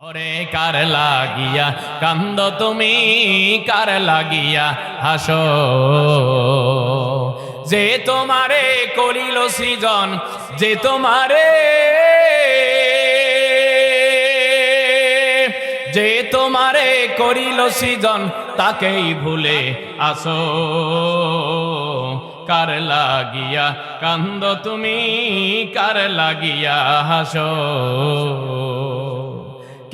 ওরে কার লাগিয়া, কান্দ তুমি কার লাগিয়া, হাসো। যে তোমারে করিল সৃজন, যে তোমারে যে তোমারে করিল সৃজন, তাকেই ভুলে আসো। কার লাগিয়া, কান্দ তুমি কার লাগিয়া, হাসো।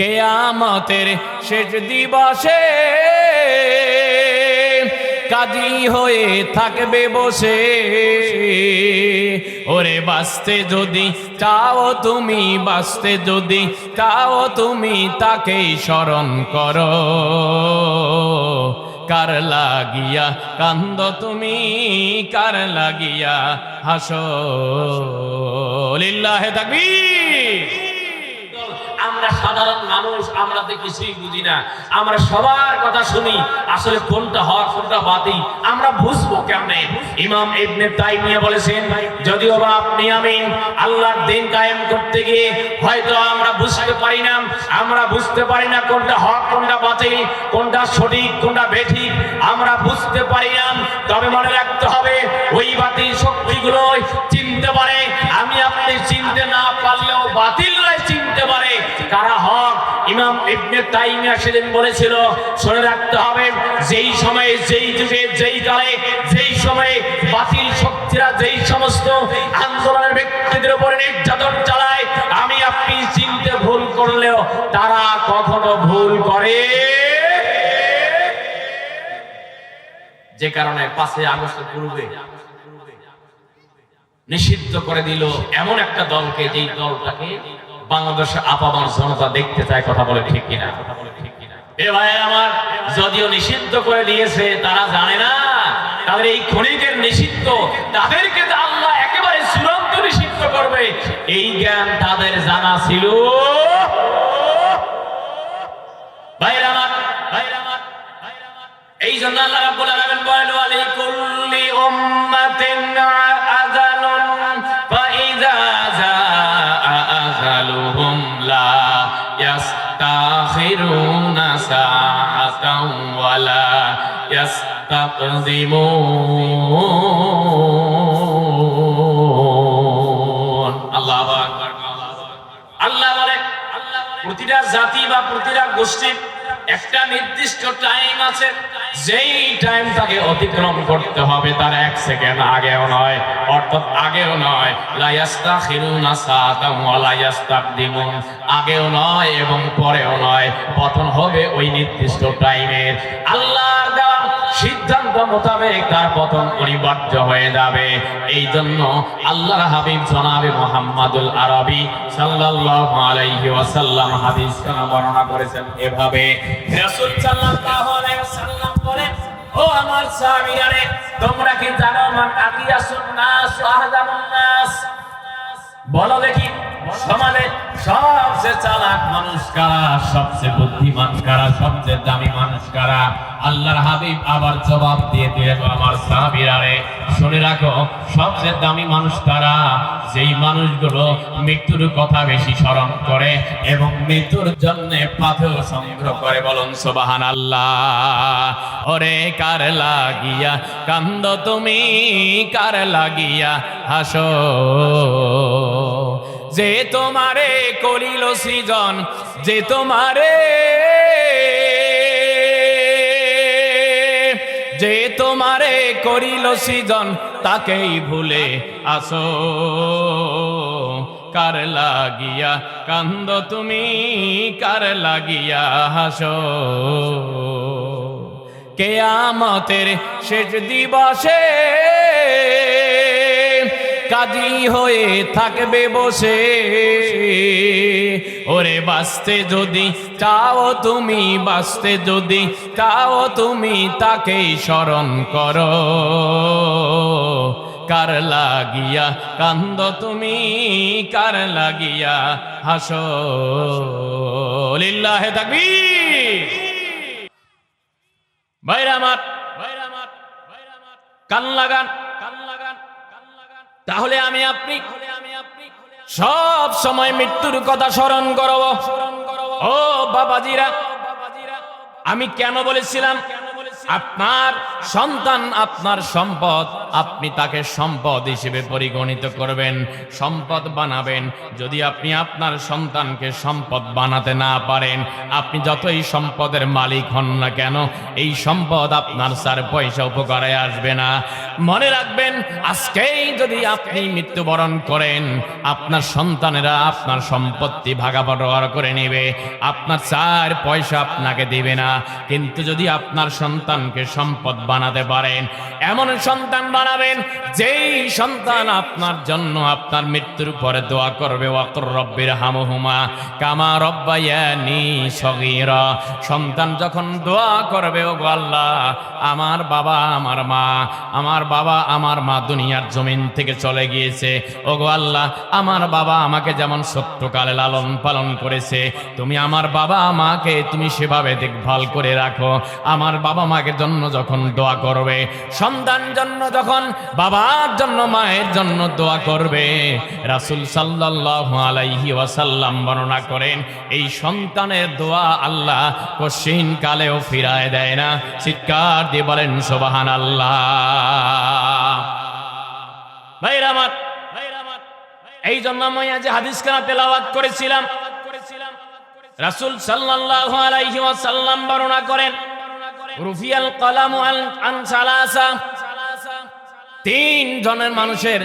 কেয়ামতের শেষ দিবসে কাজী হয়ে থাকবে বসে। ওরে বাঁচতে যদি চাও তুমি, বাঁচতে যদি চাও তুমি, তাকেই স্মরণ করো। কার লাগিয়া কান্দ তুমি, কার লাগিয়া হাসো। লিল্লাহে তাকবীর। আমরা সাধারণ মানুষ, আমরা তো কিছুই বুঝি না। আমরা সবার কথা শুনি, আসলে কোনটা হক, কোনটা বাতিল, আমরা বুঝব কেমনে? ইমাম ইবনে তাইমিয়া বলেছেন, যদিও বা আপনি আমি আল্লাহর দিন কায়েম করতে গিয়ে হয়তো আমরা বুঝতে পারি না, আমরা বুঝতে পারি না কোনটা হক, কোনটা বাতিল, কোনটা সঠিক, কোনটা বেঠিক, আমরা বুঝতে পারি না। তবে মনে রাখতে হবে, ওই বাতিল শক্তিগুলো চিনতে পারে। আমি আপনি চিনতে না পারলেও বাতিলরাই চিনতে পারে কারা হক তাইমিয়া সেদিন বলেছিল, শুনে রাখতে হবে, যেই সময়ে যেই যুগে যেই কালে যেই সময়ে বাতিল শক্তিরা যেই সমস্ত আন্দোলনের ব্যক্তিদের উপরে নির্যাতন চালায়, আমি আপনি চিনতে ভুল করলেও তারা কখনো ভুল করে। যে কারণে পাশে পূর্বে নিষিদ্ধ করে দিল এমন একটা দলকে, যেই দলটাকে বাংলাদেশে আপামার জনতা দেখতে চায় কথা বলে ঠিক কিনা? এ আমার, যদিও নিষিদ্ধ করে দিয়েছে, তারা জানে না। তাদের এই নিষিদ্ধ, তাদেরকে আল্লাহ একেবারে চূড়ান্ত নিষিদ্ধ করবে। এই জ্ঞান তাদের জানা ছিল। এই জন্য আল্লাহ বলেন ইয়াস্তাখিরুনা ولا يستقدمون. الله أكبر. আল্লাহ বলে প্রতিটা জাতি বা প্রতিটা গোষ্ঠীর একটা নির্দিষ্ট টাইম আছে। যেই টাইম তাকে অতিক্রম করতে হবে, তার এক সেকেন্ড আগেও নয়, অর্থাৎ আগেও নয়। লাইয়াস্তা খিরুনা সাতাম লাইয়াস্তাকদিমুন আগেও নয় এবং পরেও নয়। পতন হবে ওই নির্দিষ্ট টাইমের আল্লাহর দেওয়া সিদ্ধান্ত মোতাবেক তার পতন অনিবার্য হয়ে যাবে। এই জন্য আল্লাহর হাবিব জনাবে মোহাম্মদুল আরবি সাল্লাল্লাহু আলাইহি ওয়াসাল্লাম হাদিস কেন বর্ণনা করেছেন এভাবে। রাসূল সাল্লাল্লাহু আলাইহি সাহাবীরা তোমরা কি জানো মান আকিয়াসুন নাস ওয়া আহদামুন নাস? বলো দেখি। সমাজে সবচেয়ে চালাক মানুষ কারা? সবচেয়ে বুদ্ধিমান কারা? সবচেয়ে দামি মানুষ কারা? আল্লাহর হাবিব আবার জবাব দিয়ে দিলেন, আমার সাহাবীরারে শুনে রাখো সবচেয়ে দামি মানুষ তারা, যেই মানুষগুলো মৃত্যুর কথা বেশি স্মরণ করে এবং মৃত্যুর জন্য পাথর সংগ্রহ করে, বলুন সোবাহান আল্লাহ ওরে কার লাগিয়া কান্দ তুমি, কার লাগিয়া হাসো? যে তোমারে করিল সৃজন, যে তোমারে যে তোমারে করিল সৃজন, তাকেই ভুলে আসো। কার লাগিয়া কান্দ তুমি, কার লাগিয়া হাসো। কেয়ামতের শেষ দিবসে কাজী হয়ে থাকবে বসে। ওরে বাঁচতে যদি চাও তুমি, বাঁচতে যদি চাও তুমি, তাকেই স্মরণ করো। কার লাগিয়া কান্দ তুমি, কার লাগিয়া হাসো। লিল্লাহে তাকবীর। ভাইরা আমার কান লাগান কান লাগান। তাহলে আমি আপনি সব সময় মৃত্যুর কথা স্মরণ করব। ও বাবাজিরা আমি কেন বলেছিলাম আপনার সন্তান, আপনার সম্পদ, আপনি তাকে সম্পদ হিসেবে পরিগণিত করবেন, সম্পদ বানাবেন। যদি আপনি আপনার সন্তানকে সম্পদ বানাতে না পারেন, আপনি যতই সম্পদের মালিক হন না কেন, এই সম্পদ আপনার স্যার পয়সা উপকারে আসবে না। মনে রাখবেন, আজকেই যদি আপনি মৃত্যুবরণ করেন, আপনার সন্তানেরা আপনার সম্পত্তি ভাগাবটোয়ার করে নেবে। আপনার চার পয়সা আপনাকে দেবে না। কিন্তু যদি আপনার সন্তানকে সম্পদ বানাতে পারেন। এমন সন্তান বানাবেন, যেই সন্তান আপনার জন্য আপনার মৃত্যুর পরে দোয়া করবে। ওয়াকর রব্বির হামহুমা কামা রব্বায়ানি সগীরা। সন্তান যখন দোয়া করবে ও আল্লাহ, আমার বাবা, আমার মা, আমার বাবা, আমার মা দুনিয়ার জমিন থেকে চলে গিয়েছে। ও আল্লাহ, আমার বাবা আমাকে যেমন সত্যকালে লালন পালন করেছে, তুমি আমার বাবা মাকে তুমি সেভাবে দেখভাল করে রাখো। আমার বাবা মাকে জন্য যখন দোয়া করবে, সন্তান জন্য যখন, বাবার জন্য, মায়ের জন্য দোয়া করবে, রাসুল সাল্লাল্লাহু আলাইহি ওয়াসাল্লাম বর্ণনা করেন, এই সন্তানের দোয়া আল্লাহ কশিন কালেও ফিরায় দেয় না। চিৎকার দিয়ে বলেন সোবাহান আল্লাহ এই জন্য আমি আজ হাদিস খানা তেলাওয়াত করেছিলাম। রাসূল সাল্লাল্লাহু আলাইহি ওয়াসাল্লাম বর্ণনা করেন রুফিয়াল কলাম তিন জনের মানুষের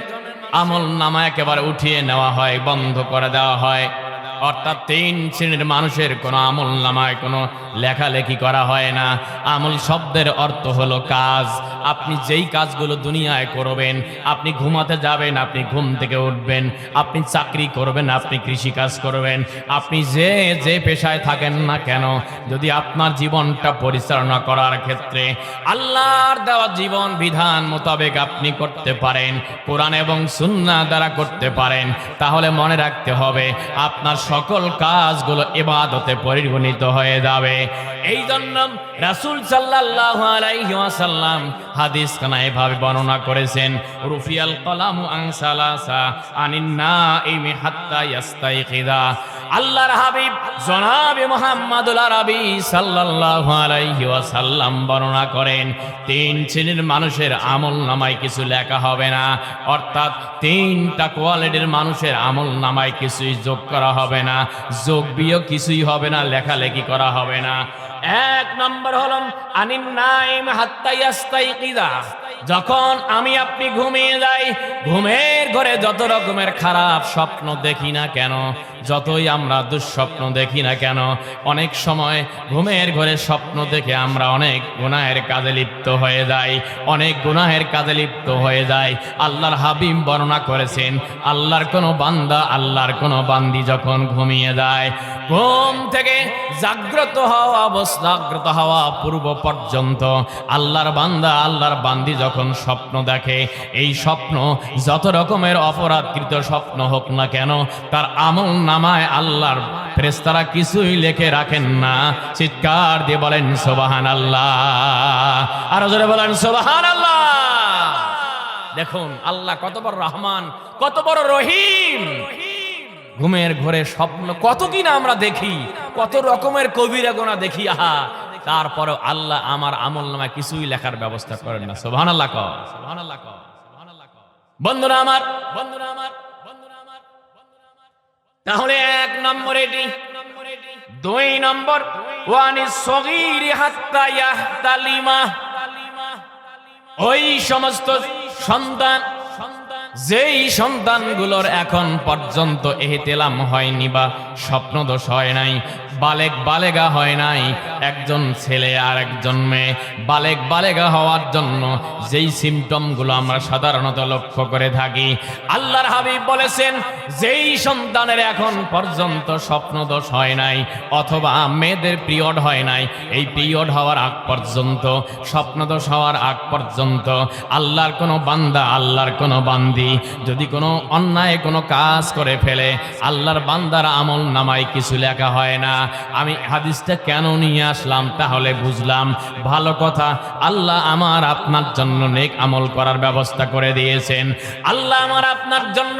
আমল নামা একেবারে উঠিয়ে নেওয়া হয়, বন্ধ করে দেওয়া হয়। অর্থাৎ তিন শ্রেণির মানুষের কোনো আমল নামায় কোনো লেখালেখি করা হয় না। আমল শব্দের অর্থ হলো কাজ। আপনি যেই কাজগুলো দুনিয়ায় করবেন, আপনি ঘুমাতে যাবেন, আপনি ঘুম থেকে উঠবেন, আপনি চাকরি করবেন, আপনি কৃষি কাজ করবেন, আপনি যে যে পেশায় থাকেন না কেন, যদি আপনার জীবনটা পরিচালনা করার ক্ষেত্রে আল্লাহর দেওয়া জীবন বিধান মোতাবেক আপনি করতে পারেন, কোরআন এবং সুন্নাহ দ্বারা করতে পারেন, তাহলে মনে রাখতে হবে, আপনার সকল কাজগুলো ইবাদতে পরিগণিত হয়ে যাবে। এই জন্য রাসুল সাল্লাল্লাহু আলাইসাল্লাম হাদিস খানা এভাবে বর্ণনা করেছেন, রুফিয়াল কলামু আন আনিন্না ইমি হাত্তা ইয়াস্তাই ইয়াস্তাইকিদা। আল্লাহর হাবিব জনাবে মুহাম্মাদুল আরবি সাল্লাল্লাহু আলাইহি ওয়াসাল্লাম বর্ণনা করেন, তিন শ্রেণির মানুষের আমল নামায় কিছু লেখা হবে না, অর্থাৎ তিনটা কোয়ালিটির মানুষের আমল নামায় কিছুই যোগ করা হবে না, যোগ বিয়োগ কিছুই হবে না, লেখালেখি করা হবে না। এক নম্বর হলম আনিন নাইম হাত্তাইয়াস্তাইকিদা যখন আমি আপনি ঘুমিয়ে যাই, ঘুমের ঘরে যত রকমের খারাপ স্বপ্ন দেখি না কেন, যতই আমরা দুঃস্বপ্ন দেখি না কেন, অনেক সময় ঘুমের ঘরে স্বপ্ন দেখে আমরা অনেক গুনাহের কাজে লিপ্ত হয়ে যাই, অনেক গুনাহের কাজে লিপ্ত হয়ে যাই। আল্লাহর হাবিব বর্ণনা করেছেন, আল্লাহর কোনো বান্দা আল্লাহর কোনো বান্দি যখন ঘুমিয়ে যায় ঘুম থেকে জাগ্রত হওয়া অবস্থা, জাগ্রত হওয়া পূর্ব পর্যন্ত। আল্লাহর বান্দা, আল্লাহর বান্দি যখন স্বপ্ন দেখে, এই স্বপ্ন যত রকমের অপরাধকৃত স্বপ্ন হোক না কেন, তার আমল নামায় আল্লাহর ফেরেশতারা কিছুই লেখে রাখেন না। চিৎকার দিয়ে বলেন সোবাহান আল্লাহ আরও জোরে বলেন সোবাহান আল্লাহ দেখুন, আল্লাহ কত বড় রহমান, কত বড় রহিম। ঘুমের ঘরে স্বপ্ন, কত কিনা আমরা দেখি, কত রকমের কবিরা গোনা দেখি, আহা তারপরে আল্লাহ আমার আমল নামায় কিছুই লেখার ব্যবস্থা করেন না সোভান আল্লাহ সোভান আল্লাহ বন্ধুরা আমার বন্ধুরা আমার, তাহলে এক নম্বর এটি, দুই নম্বর, ওয়ানি সগীর হাত্তা ইয়াহতালিমা। ওই সমস্ত সন্তান যেই সন্তানগুলোর এখন পর্যন্ত এহতেলাম হয়নি বা স্বপ্নদোষ হয় নাই বালেক বালেগা হয় নাই। একজন ছেলে আর একজন মেয়ে। বালেক বালেগা হওয়ার জন্য যেই সিমটমগুলো আমরা সাধারণত লক্ষ্য করে থাকি, আল্লাহর হাবিব বলেছেন, যেই সন্তানের এখন পর্যন্ত স্বপ্নদোষ হয় নাই অথবা মেয়েদের পিরিয়ড হয় নাই, এই পিরিয়ড হওয়ার আগ পর্যন্ত, স্বপ্নদোষ হওয়ার আগ পর্যন্ত আল্লাহর কোনো বান্দা, আল্লাহর কোনো বান্দি যদি কোনো অন্যায় কোনো কাজ করে ফেলে, আল্লাহর বান্দার আমল নামায় কিছু লেখা হয় না। আমি হাদিসটা কেন নিয়ে আসলাম তাহলে বুঝলাম। ভালো কথা, আল্লাহ আমার আপনার জন্য নেক আমল করার ব্যবস্থা করে দিয়েছেন। আল্লাহ আমার আপনার জন্য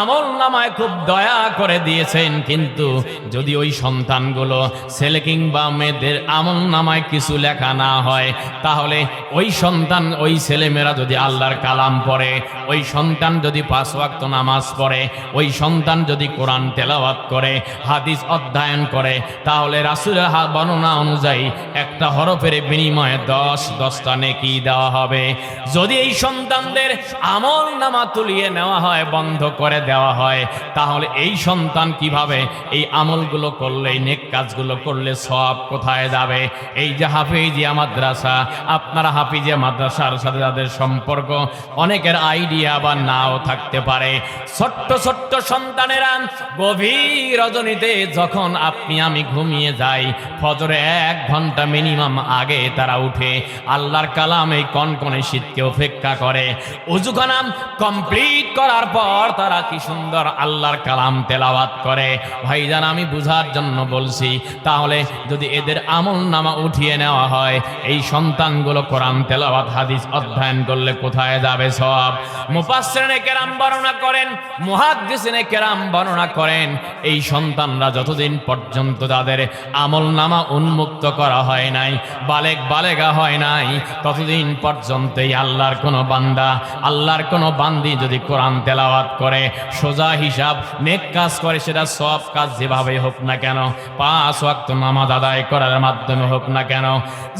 আমল নামায় খুব দয়া করে দিয়েছেন, কিন্তু যদি ওই সন্তানগুলো, ছেলে কিংবা মেয়েদের আমল নামায় কিছু লেখা না হয়, তাহলে ওই সন্তান, ওই ছেলেমেয়েরা যদি আল্লাহর কালাম পড়ে, ওই সন্তান যদি পাঁচ ওয়াক্ত নামাজ পড়ে, ওই সন্তান যদি কোরআন তেলাওয়াত করে, হাদিস অধ্যয়ন করে তাহলে রাসুলের হা- বর্ণনা অনুযায়ী একটা হরফের বিনিময়ে দশ, দশটা নেকি দেওয়া হবে। যদি এই সন্তানদের আমল নামা তুলিয়ে নেওয়া হয়, বন্ধ করে দেওয়া হয়, তাহলে এই সন্তান কীভাবে এই আমলগুলো করলে নেক কাজগুলো করলে সব কোথায় যাবে? এই যে হাফিজিয়া মাদ্রাসা, আপনারা হাফিজিয়া মাদ্রাসার সাথে যাদের সম্পর্ক, অনেকের আইডিয়া বা নাও থাকতে পারে। ছোট্ট ছোট্ট সন্তানেরা গভীর রজনীতে যখন আপনি আমি ঘুমিয়ে যাই। ফজরে এক ঘণ্টা মিনিমাম আগে তারা উঠে। আল্লাহর কালাম এই কনকনে শীতকে অপেক্ষা করে। উজুখানা কমপ্লিট করার পর তারা কি সুন্দর আল্লাহর কালাম তেলাওয়াত করে। ভাইজান, আমি বুঝার জন্য বলছি, তাহলে যদি এদের আমল নামা উঠিয়ে নেওয়া হয়, এই সন্তানগুলো কোরআন তেলাওয়াত, হাদিস অধ্যয়ন করলে কোথায় যাবে সব? মুফাসসিরিনে কেরাম বর্ণনা করেন, মুহাদ্দিসিনে কেরাম বর্ণনা করেন, এই সন্তানরা যতদিন পর্যন্ত তাদের আমল নামা উন্মুক্ত করা হয় নাই বালেক বালেগা হয় নাই। ততদিন পর্যন্তই আল্লাহর কোনো বান্দা, আল্লাহর কোনো বান্দি যদি কোরআন তেলাওয়াত করে, সোজা হিসাব, নেক কাজ করে, সেটা সব কাজ যেভাবে হোক না কেন, পাঁচ ওয়াক্ত নামাজ আদায় করার মাধ্যমে হোক না কেন,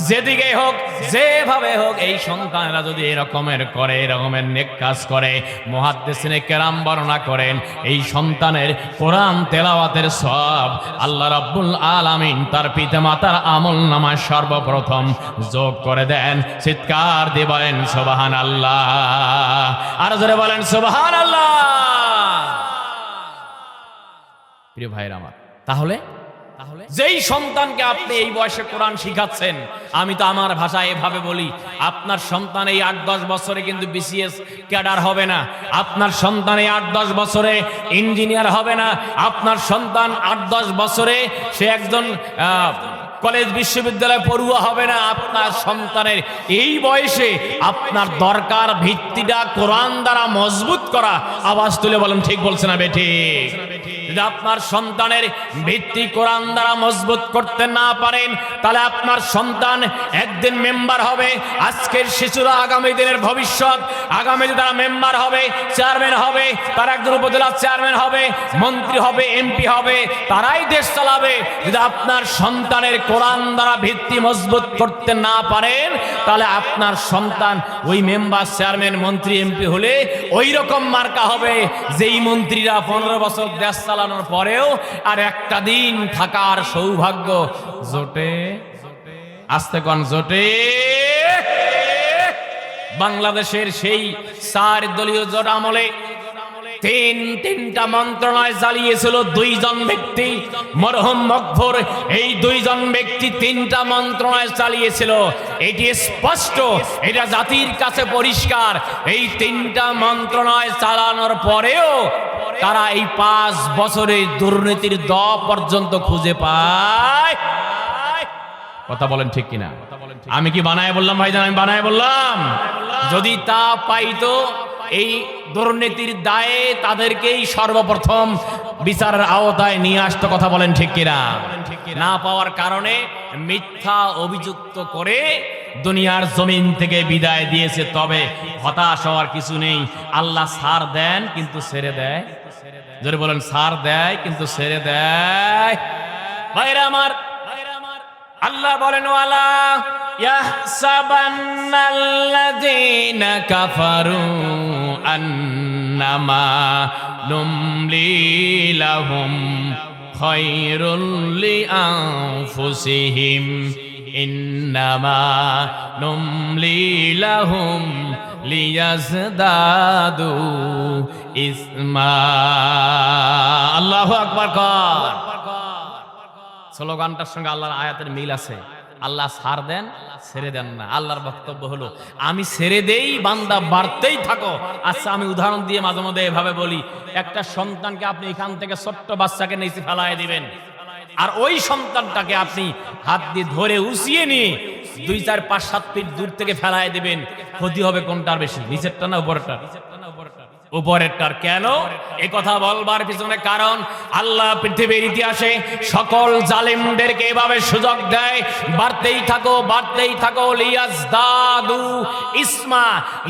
যেদিকে হোক, যেভাবে হোক, এই সন্তানরা যদি এরকমের করে, এরকমের নেক কাজ করে মহাদ্দেশিনে কেরাম বর্ণনা করেন, এই সন্তানের কোরআন তেলাওয়াতের সব আল্লাহ রাব্বুল আলামিন তার পিতা মাতার আমল নামায় সর্বপ্রথম যোগ করে দেন। চিৎকার দিয়ে বলেন সোবাহান আল্লাহ আর জোরে বলেন সোবাহান আল্লাহ প্রিয় ভাইয়ের আমার, তাহলে যেই সন্তানকে আপনি এই বয়সে কোরআন শিখাচ্ছেন, আমি তো আমার ভাষায় এভাবে বলি, আপনার সন্তান এই আট দশ বছরে কিন্তু বিসিএস ক্যাডার হবে না, আপনার সন্তান এই আট দশ বছরে ইঞ্জিনিয়ার হবে না, আপনার সন্তান আট দশ বছরে সে একজন কলেজ বিশ্ববিদ্যালয় পড়ুয়া হবে না, আপনার সন্তানের এই বয়সে আপনার দরকার ভিত্তিটা কোরআন দ্বারা মজবুত করা। আওয়াজ তুলে বলেন, ঠিক বলছে না বেঠিক আপনার সন্তানের ভিত্তি কোরআন দ্বারা মজবুত করতে না পারেন, তাহলে আপনার সন্তান একদিন মেম্বার হবে। আজকের শিশুরা আগামী দিনের ভবিষ্যৎ আগামীতে তারা মেম্বার হবে, চেয়ারম্যান হবে একজন চেয়ারম্যান হবে, মন্ত্রী হবে, এমপি হবে, তারাই দেশ চালাবে। যদি আপনার সন্তানের কোরআন দ্বারা ভিত্তি মজবুত করতে না পারেন, তাহলে আপনার সন্তান ওই মেম্বার, চেয়ারম্যান, মন্ত্রী, এমপি হলে ওই রকম মার্কা হবে যেই মন্ত্রীরা পনেরো বছর দেশ চালানোর পরেও আর একটা দিন থাকার সৌভাগ্য জোটে। আস্তে কন, জোটে। বাংলাদেশের সেই চার দলীয় জোট আমলে তিন তিনটা মন্ত্রণালয় চালিয়েছিল দুইজন ব্যক্তি। মরহম মকফর এই দুইজন ব্যক্তি তিনটা মন্ত্রণালয় চালিয়েছিল এটি স্পষ্ট, এটা জাতির কাছে পরিষ্কার। এই তিনটা মন্ত্রণালয় চালানোর পরেও তারা এই পাঁচ বছরে দুর্নীতির দ পর্যন্ত খুঁজে পায়। কথা বলেন ঠিক কিনা? আমি কি বানায় বললাম ভাইজান? আমি বানায় বললাম। যদি তা পাইতো এই দুর্নীতির দায়ে তাদেরকেই সর্বপ্রথম বিচারের আওতায় নিয়ে আসতো কথা বলেন ঠিক কিনা? না পাওয়ার কারণে মিথ্যা অভিযুক্ত করে দুনিয়ার জমিন থেকে বিদায় দিয়েছে, তবে হতাশ হওয়ার কিছু নেই। আল্লাহ সার দেন, কিন্তু ছেড়ে দেয়। যদি বলেন, সার দেয়, কিন্তু ছেড়ে দেয়। ভাইরা আমার, আল্লাহ বলেন, ওয়ালা ইয়াহসাবান্নাল্লাযীনা কাফারু আন্নামা নুমলি লাহুম খায়রুল লিআনফুসিহিম ইন্নামা নুমলি লাহুম লিয়াজদাদু ইসমা আল্লাহু আকবার কর স্লোগানটার সঙ্গে আল্লাহর আয়াতের মিল আছে। আল্লাহ সার দেন, ছেড়ে দেন না। আল্লাহর বক্তব্য হলো, আমি ছেড়ে দেই, বান্দা বাড়তেই থাকো। আচ্ছা আমি উদাহরণ দিয়ে মাঝে মধ্যে এভাবে বলি, একটা সন্তানকে আপনি এখান থেকে ছোট্ট বাচ্চাকে নিচে ফেলায় দিবেন। আর ওই সন্তানটাকে আপনি হাত দিয়ে ধরে উসিয়ে নিয়ে দুই, চার, পাঁচ, সাত ফিট দূর থেকে ফেলায় দিবেন। ক্ষতি হবে কোনটার বেশি, নিচেরটা না উপরেরটা? উপরেরটার কেন? এ কথা বলবার পিছনে কারণ আল্লাহ পৃথিবীর ইতিহাসে সকল জালিমদেরকে এভাবে সুযোগ দেয়, বাড়তেই থাকো বাড়তেই থাকো, লিয়াজ দাদু ইসমা,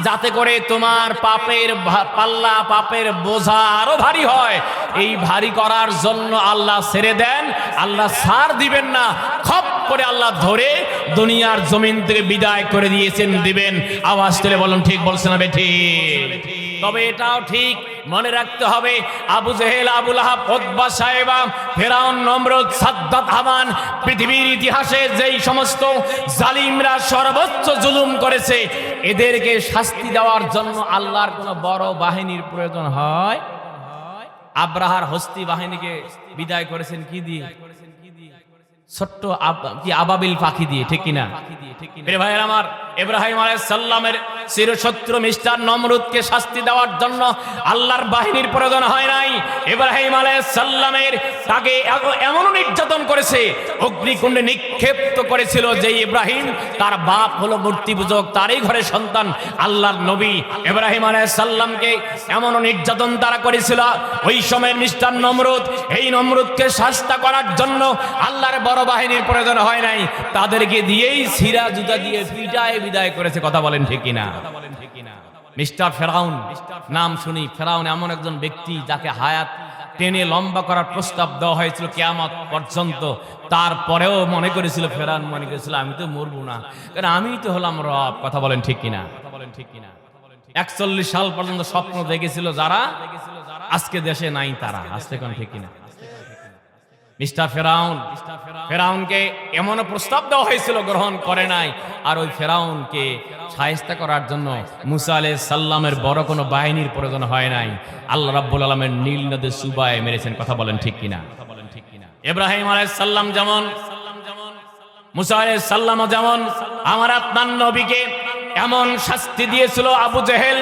যাতে করে তোমার পাপের পাল্লা পাপের বোঝা আরও ভারী হয়। এই ভারী করার জন্য আল্লাহ ছেড়ে দেন, আল্লাহ সার দিবেন না, খপ করে আল্লাহ ধরে দুনিয়ার জমিন থেকে বিদায় করে দিয়েছেন, দিবেন। আওয়াজ তুলে বলুন, ঠিক বলছে না বেঠি তবে এটাও ঠিক, মনে রাখতে হবে, আবু জেহেল, আবুল আহাব সাহেবা, ফেরাউন সাদ্দাত, হামান, পৃথিবীর ইতিহাসে যেই সমস্ত জালিমরা সর্বোচ্চ জুলুম করেছে, এদেরকে শাস্তি দেওয়ার জন্য আল্লাহর কোনো বড় বাহিনীর প্রয়োজন হয়? আব্রাহার হস্তি বাহিনীকে বিদায় করেছেন কি দিয়ে? ছোট্ট কি আবাবিল পাখি দিয়ে ঠিক কিনা? মেরে ভাইয়ের আমার ইব্রাহিম আলাইহিস সাল্লামের চিরশত্রু মিস্টার নমরুদকে শাস্তি দেওয়ার জন্য আল্লাহর বাহিনীর প্রয়োজন হয় নাই। ইব্রাহিম আলাইহিস সাল্লামের তাকে এমন নির্যাতন করেছে, অগ্নিকুণ্ডে নিক্ষেপ্ত করেছিল যে ইব্রাহিম, তার বাপ হলো মূর্তি পূজক, তারই ঘরে সন্তান, আল্লাহর নবী ইব্রাহিম আলাইহিস সাল্লামকে এমন নির্যাতন তারা করেছিল। ওই সময়ের মিস্টার নমরুদ, এই নমরুদকে শাস্তা করার জন্য আল্লাহর বড় বাহিনীর প্রয়োজন হয় নাই। তাদেরকে দিয়েই সিরা জুতা দিয়ে পিটায় বিদায় করেছে, কথা বলেন ঠিক কিনা? মিস্টার ফেরাউন, নাম শুনি, ফেরাউন এমন একজন ব্যক্তি যাকে হায়াত টেনে লম্বা করার প্রস্তাব দেওয়া হয়েছিল কেয়ামত পর্যন্ত। তারপরেও মনে করেছিল, ফেরান মনে করেছিল, আমি তো মরবো না। কারণ আমি তো হলাম রব, কথা বলেন ঠিক কিনা? কথা বলেন ঠিক কিনা একচল্লিশ সাল পর্যন্ত স্বপ্ন দেখেছিল যারা, আজকে দেশে নাই তারা, আজকে কোন ঠিক কিনা? মিস্টার ফেরাউন, ফেরাউনকে এমন প্রস্তাব দেওয়া হয়েছিল গ্রহণ করে নাই। আর ওই ফেরাউনকে সাহেস্তা করার জন্য মুসা আলাইহিস সাল্লামের বড় কোনো বাহিনীর প্রয়োজন হয় নাই। আল্লাহ রাব্বুল আলামের নীল নদী সুবায় মেরেছেন, কথা বলেন ঠিক কিনা? ইব্রাহিম আলাইহিস সাল্লাম যেমন, মুসা আলাইহিস সাল্লাম যেমন, আমার আপনার নবীকে এমন শাস্তি দিয়েছিল আবু জেহেল,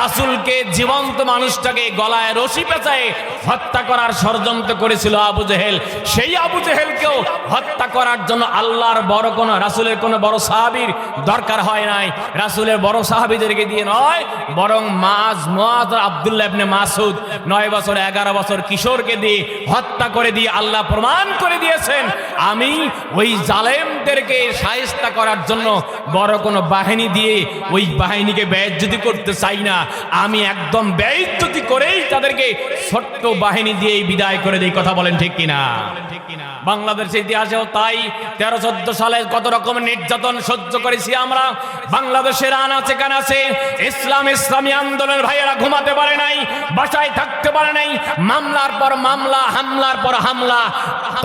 রাসূলকে জীবন্ত মানুষটাকে গলায় রশি পেঁচায় হত্যা করার ষড়যন্ত্র করেছিল আবু জেহেল। সেই আবু জেহেলকেও হত্যা করার জন্য আল্লাহর বড় কোন, রাসূলের কোন বড় সাহাবীর দরকার হয় নাই। রাসূলের বড় সাহাবীদেরকে দিয়ে নয়, বরং মাজ আর আব্দুল্লাহ ইবনে মাসুদ নয় বছর, এগারো বছর কিশোরকে দিয়ে হত্যা করে দিয়ে আল্লাহ প্রমাণ করে দিয়েছেন, আমি ওই জালেমদেরকে সায়স্তা করার জন্য বড় কোনো বাহিনী দিয়ে ওই বাহিনীকে ব্যয়জ্যোতি করতে চাই না। আমি একদম ব্যয়জ্যোতি করেই তাদেরকে ছোট্ট বাহিনী দিয়ে বিদায় করে দিই, কথা বলেন ঠিক কিনা? বাংলাদেশের ইতিহাসেও তাই, তেরো চোদ্দ সালে কত রকমের নির্যাতন সহ্য করেছি আমরা। বাংলাদেশের আনাচে কানাচে ইসলাম, ইসলামী আন্দোলনের ভাইয়েরা ঘুমাতে পারে নাই, বাসায় থাকতে পারে নাই, মামলার পর মামলা, হামলার পর হামলা।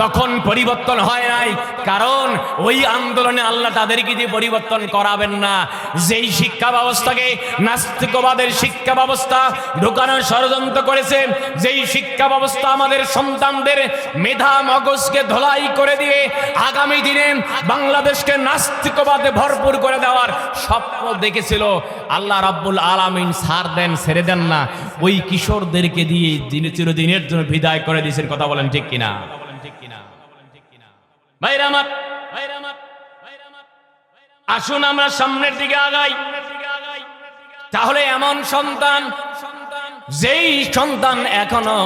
তখন পরিবর্তন হয় নাই, কারণ ওই আন্দোলনে আল্লাহ তাদেরকে দিয়ে পরিবর্তন করাবেন না। যেই শিক্ষা ব্যবস্থাকে নাস্তিকবাদের শিক্ষা ব্যবস্থা ঢুকানোর ষড়যন্ত্র করেছে, যেই শিক্ষা ব্যবস্থা আমাদের সন্তানদের মেধা মগজকে ধলাই করে দিয়ে আগামী দিনে বাংলাদেশকে নাস্তিকবাদে ভরপুর করে দেওয়ার স্বপ্ন দেখেছিল, আল্লাহ রাব্বুল আলামিন সার দেন, ছেড়ে দেন না। ওই কিশোরদেরকে দিয়ে দিনে চিরদিনের জন্য বিদায় করে দিয়েছেন, কথা বলেন ঠিক কিনা? ভাইরা আমার আসুন আমরা সামনের দিকে আগাই। তাহলে এমন সন্তান, যেই সন্তান এখনও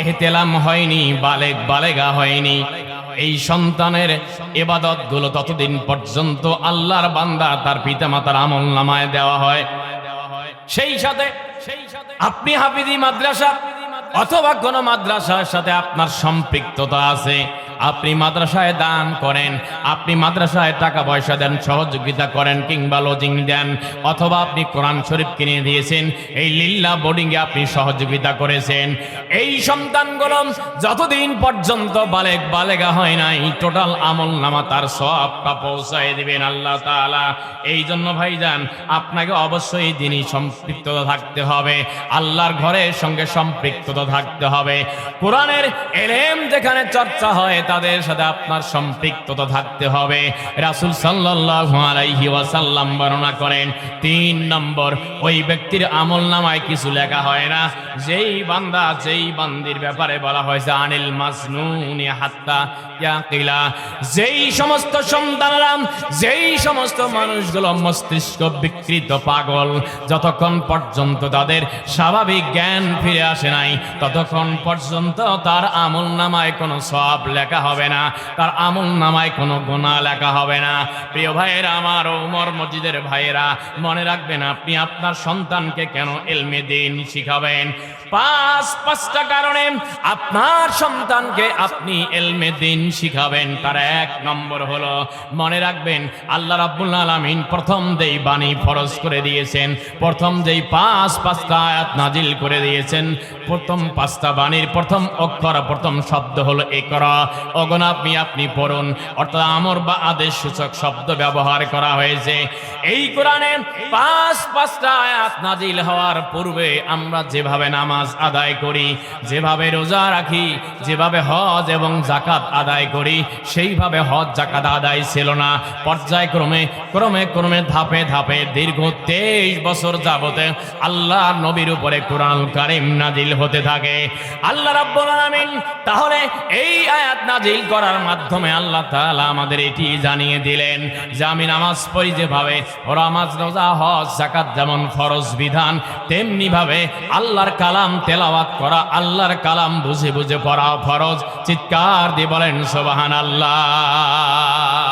এহতেলাম হয়নি বালেক বালেগা হয়নি, এই সন্তানের এবাদতগুলো ততদিন পর্যন্ত আল্লাহর বান্দা তার পিতামাতার আমল নামায় দেওয়া হয়। সেই সাথে আপনি হাফিজি মাদ্রাসা অথবা কোন মাদ্রাসার সাথে আপনার সম্পৃক্ততা আছে, আপনি মাদ্রাসায় দান করেন, আপনি মাদ্রাসায় টাকা পয়সা দেন, সহযোগিতা করেন কিংবা লজিং দেন, অথবা আপনি কোরআন শরীফ কিনে দিয়েছেন, এই লিল্লা বোর্ডিংয়ে আপনি সহযোগিতা করেছেন। এই সন্তানগুলো যতদিন পর্যন্ত বালেক বালেগা হয় নাই টোটাল আমল নামা তার সবটা পৌঁছায় দিবেন আল্লাহ তাআলা। এই জন্য ভাইজান, আপনাকে অবশ্যই দিনই সম্পৃক্ততা থাকতে হবে। আল্লাহর ঘরের সঙ্গে সম্পৃক্ততা থাকতে হবে। কোরআনের এলেম যেখানে চর্চা হয়, তাদের সাথে আপনার সম্পৃক্ততা থাকতে হবে। রাসূল ওয়াসাল্লাম বর্ণনা করেন, তিন নম্বর, ওই ব্যক্তির আমল নামায় কিছু লেখা হয় না। যেই বান্দা, যেই বান্দির ব্যাপারে বলা হয়েছে, আনিল মাজনুনি হাত্তা যেই সমস্ত সন্তানরা, যেই সমস্ত মানুষগুলো মস্তিষ্ক বিকৃত পাগল, যতক্ষণ পর্যন্ত তাদের স্বাভাবিক জ্ঞান ফিরে আসে নাই ততক্ষণ পর্যন্ত তার আমল নামায় কোনো সব লেখা হবে না, তার আমল নামায় কোনো গোনা লেখা হবে না। প্রিয় ভাইয়েরা, আমার ওমর মসজিদের ভাইয়েরা, মনে রাখবেন আপনি আপনার সন্তানকে কেন এলমে দিন শিখাবেন? পাঁচ, পাঁচটা কারণে আপনার সন্তানকে আপনি এলমে দিন শিখাবেন। তার এক নম্বর হলো, মনে রাখবেন, আল্লাহ রাব্বুল আলামিন প্রথম যেই বাণী ফরজ করে দিয়েছেন, প্রথম যেই পাঁচ, পাঁচটা আয়াত নাজিল করে দিয়েছেন, প্রথম পাঁচটা বাণীর প্রথম অক্ষর, প্রথম শব্দ হলো একরা। অগণ আপনি আপনি পড়ুন। অর্থাৎ আমর বা আদেশ সূচক শব্দ ব্যবহার করা হয়েছে। এই কোরআনে পাঁচ, পাঁচটা আয়াত নাজিল হওয়ার পূর্বে আমরা যেভাবে নামাজ আদায় করি, যেভাবে রোজা রাখি, যেভাবে হজ এবং জাকাত আদায় করি, সেইভাবে হজ জাকাত আদায় ছিল না। পর্যায়ক্রমে, ক্রমে ক্রমে ধাপে ধাপে দীর্ঘ তেইশ বছর যাবতে আল্লাহ নবীর উপরে কোরআন কারিম নাজিল হতে থাকে। আল্লাহ রাব্বুল তাহলে এই আয়াত নাজিল করার মাধ্যমে আল্লাহ তাআলা আমাদের এটি জানিয়ে দিলেন যে আমি নামাজ পড়ি যেভাবে ও নামাজ, রোজা, হজ জাকাত যেমন ফরজ বিধান তেমনি ভাবে আল্লাহর কালাম তেলাওয়াত করা আল্লাহর কালাম বুঝে বুঝে পড়া ফরজ। চিৎকার দিয়ে বলেন সোবাহান আল্লাহ